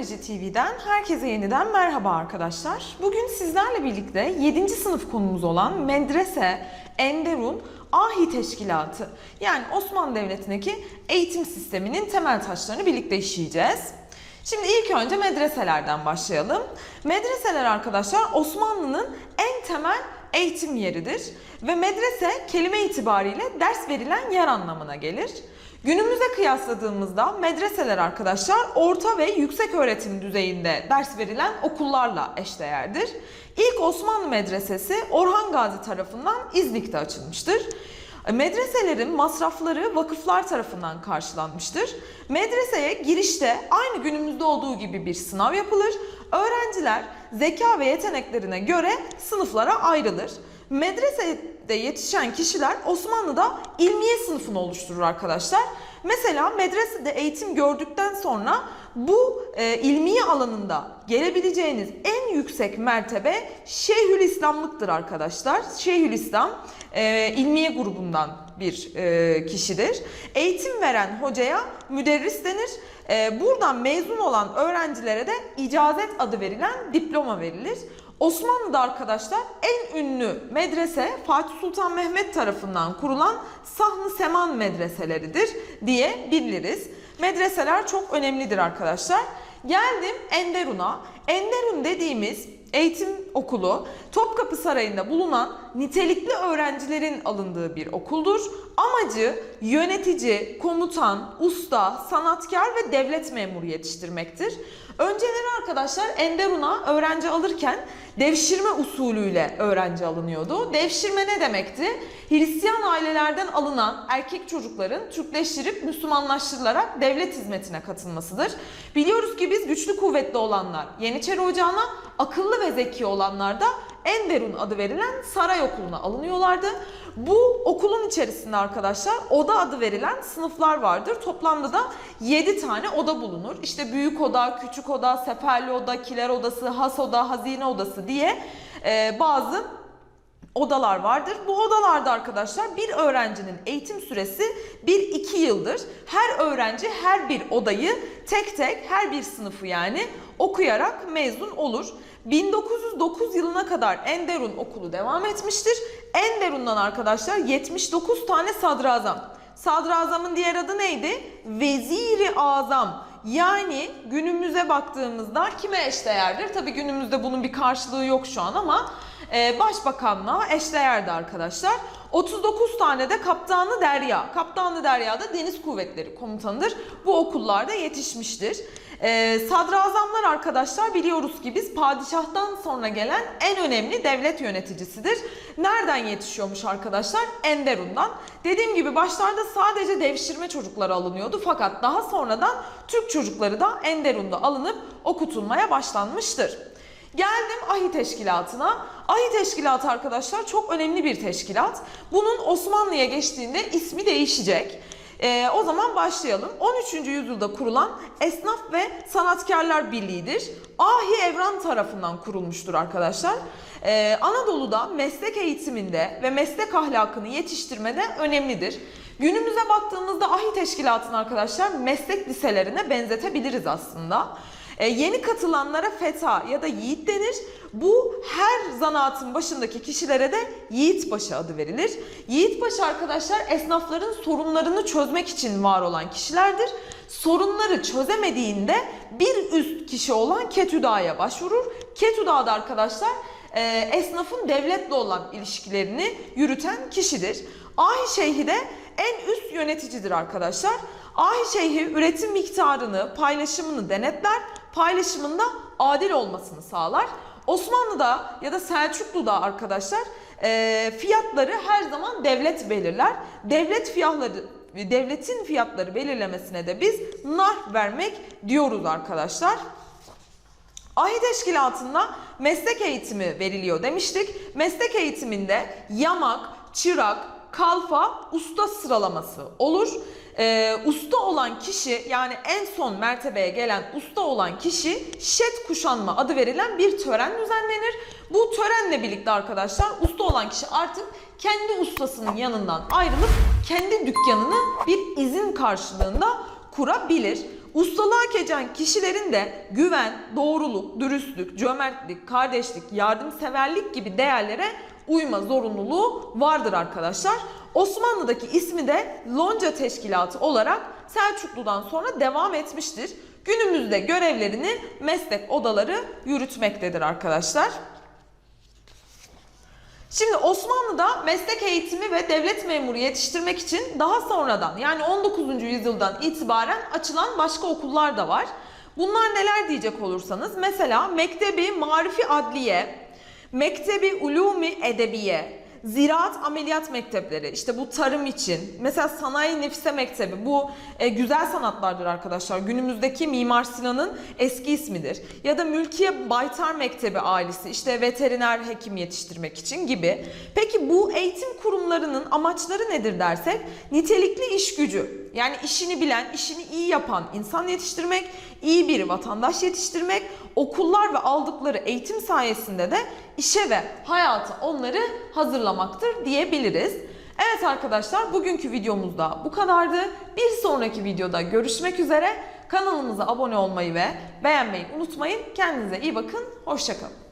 Psikoloji TV'den herkese yeniden merhaba arkadaşlar. Bugün sizlerle birlikte 7. sınıf konumuz olan Medrese, Enderun, Ahi Teşkilatı yani Osmanlı Devleti'ndeki eğitim sisteminin temel taşlarını birlikte işleyeceğiz. Şimdi ilk önce medreselerden başlayalım. Medreseler arkadaşlar Osmanlı'nın en temel eğitim yeridir ve medrese kelime itibariyle ders verilen yer anlamına gelir. Günümüze kıyasladığımızda medreseler arkadaşlar orta ve yüksek öğretim düzeyinde ders verilen okullarla eşdeğerdir. İlk Osmanlı medresesi Orhan Gazi tarafından İznik'te açılmıştır. Medreselerin masrafları vakıflar tarafından karşılanmıştır. Medreseye girişte aynı günümüzde olduğu gibi bir sınav yapılır. Öğrenciler zeka ve yeteneklerine göre sınıflara ayrılır. Medresede yetişen kişiler Osmanlı'da ilmiye sınıfını oluşturur arkadaşlar. Mesela medresede eğitim gördükten sonra bu e, ilmiye alanında gelebileceğiniz en yüksek mertebe Şeyhülislamlıktır arkadaşlar. Şeyhülislam e, ilmiye grubundan bir e, kişidir. Eğitim veren hocaya müderris denir. E, buradan mezun olan öğrencilere de icazet adı verilen diploma verilir. Osmanlı'da arkadaşlar en ünlü medrese Fatih Sultan Mehmet tarafından kurulan Sahn-ı Seman medreseleridir diye biliriz. Medreseler çok önemlidir arkadaşlar. Geldim Enderun'a. Enderun dediğimiz eğitim okulu Topkapı Sarayı'nda bulunan nitelikli öğrencilerin alındığı bir okuldur. Amacı yönetici, komutan, usta, sanatkar ve devlet memuru yetiştirmektir. Önceleri arkadaşlar Enderun'a öğrenci alırken devşirme usulüyle öğrenci alınıyordu. Devşirme ne demekti? Hristiyan ailelerden alınan erkek çocukların Türkleştirip Müslümanlaştırılarak devlet hizmetine katılmasıdır. Biliyoruz ki biz güçlü kuvvetli olanlar Yeniçeri Ocağı'na, akıllı ve zeki olanlar da Enderun adı verilen saray okuluna alınıyorlardı. Bu okulun içerisinde arkadaşlar oda adı verilen sınıflar vardır. Toplamda da 7 tane oda bulunur. İşte büyük oda, küçük oda, seferli oda, kiler odası, has oda, hazine odası diye e, bazı odalar vardır. Bu odalarda arkadaşlar bir öğrencinin eğitim süresi 1-2 yıldır. Her öğrenci her bir odayı tek tek her bir sınıfı yani okuyarak mezun olur. 1909 yılına kadar Enderun okulu devam etmiştir. Enderun'dan arkadaşlar 79 tane sadrazam. Sadrazamın diğer adı neydi? Veziri Azam. Yani günümüze baktığımızda kime eşdeğerdir? Tabii günümüzde bunun bir karşılığı yok şu an ama e, başbakanlığa eşdeğerdi arkadaşlar. 39 tane de Kaptanı Derya. Kaptanı Derya da Deniz Kuvvetleri Komutanıdır. Bu okullarda yetişmiştir. Ee, sadrazamlar arkadaşlar biliyoruz ki biz padişahtan sonra gelen en önemli devlet yöneticisidir. Nereden yetişiyormuş arkadaşlar? Enderun'dan. Dediğim gibi başlarda sadece devşirme çocukları alınıyordu fakat daha sonradan Türk çocukları da Enderun'da alınıp okutulmaya başlanmıştır. Geldim AHİ Teşkilatı'na. AHİ Teşkilatı arkadaşlar çok önemli bir teşkilat. Bunun Osmanlı'ya geçtiğinde ismi değişecek. Ee, o zaman başlayalım. 13. yüzyılda kurulan Esnaf ve Sanatkarlar Birliği'dir. Ahi Evran tarafından kurulmuştur arkadaşlar. Ee, Anadolu'da meslek eğitiminde ve meslek ahlakını yetiştirmede önemlidir. Günümüze baktığımızda Ahi Teşkilatı'nı arkadaşlar meslek liselerine benzetebiliriz aslında. Ee, yeni katılanlara feta ya da yiğit denir. Bu her zanaatın başındaki kişilere de yiğitbaşı adı verilir. Yiğitbaşı arkadaşlar esnafların sorunlarını çözmek için var olan kişilerdir. Sorunları çözemediğinde bir üst kişi olan Ketüda'ya başvurur. Ketüda da arkadaşlar e, esnafın devletle olan ilişkilerini yürüten kişidir. Ahi Şeyhi de en üst yöneticidir arkadaşlar. Ahi Şeyhi üretim miktarını, paylaşımını denetler, paylaşımında adil olmasını sağlar. Osmanlı'da ya da Selçuklu'da arkadaşlar e, fiyatları her zaman devlet belirler. Devlet fiyatları devletin fiyatları belirlemesine de biz nar vermek diyoruz arkadaşlar. Ahi teşkilatında meslek eğitimi veriliyor demiştik. Meslek eğitiminde yamak, çırak, kalfa, usta sıralaması olur. Ee, usta olan kişi yani en son mertebeye gelen usta olan kişi şet kuşanma adı verilen bir tören düzenlenir. Bu törenle birlikte arkadaşlar usta olan kişi artık kendi ustasının yanından ayrılıp kendi dükkanını bir izin karşılığında kurabilir. ustalığı hak eden kişilerin de güven, doğruluk, dürüstlük, cömertlik, kardeşlik, yardımseverlik gibi değerlere uyma zorunluluğu vardır arkadaşlar. Osmanlı'daki ismi de Lonca Teşkilatı olarak Selçuklu'dan sonra devam etmiştir. Günümüzde görevlerini meslek odaları yürütmektedir arkadaşlar. Şimdi Osmanlı'da meslek eğitimi ve devlet memuru yetiştirmek için daha sonradan yani 19. yüzyıldan itibaren açılan başka okullar da var. Bunlar neler diyecek olursanız mesela Mektebi Marifi Adliye, Mektebi Ulumi Edebiye, Ziraat Ameliyat Mektepleri işte bu tarım için. Mesela Sanayi Nefise Mektebi bu e, güzel sanatlardır arkadaşlar. Günümüzdeki Mimar Sinan'ın eski ismidir. Ya da Mülkiye Baytar Mektebi ailesi işte veteriner hekim yetiştirmek için gibi. Peki bu eğitim kurumlarının amaçları nedir dersek nitelikli iş gücü yani işini bilen işini iyi yapan insan yetiştirmek iyi bir vatandaş yetiştirmek okullar ve aldıkları eğitim sayesinde de işe ve hayata onları hazırlamaktır diyebiliriz. Evet arkadaşlar bugünkü videomuzda bu kadardı. Bir sonraki videoda görüşmek üzere. Kanalımıza abone olmayı ve beğenmeyi unutmayın. Kendinize iyi bakın. Hoşçakalın.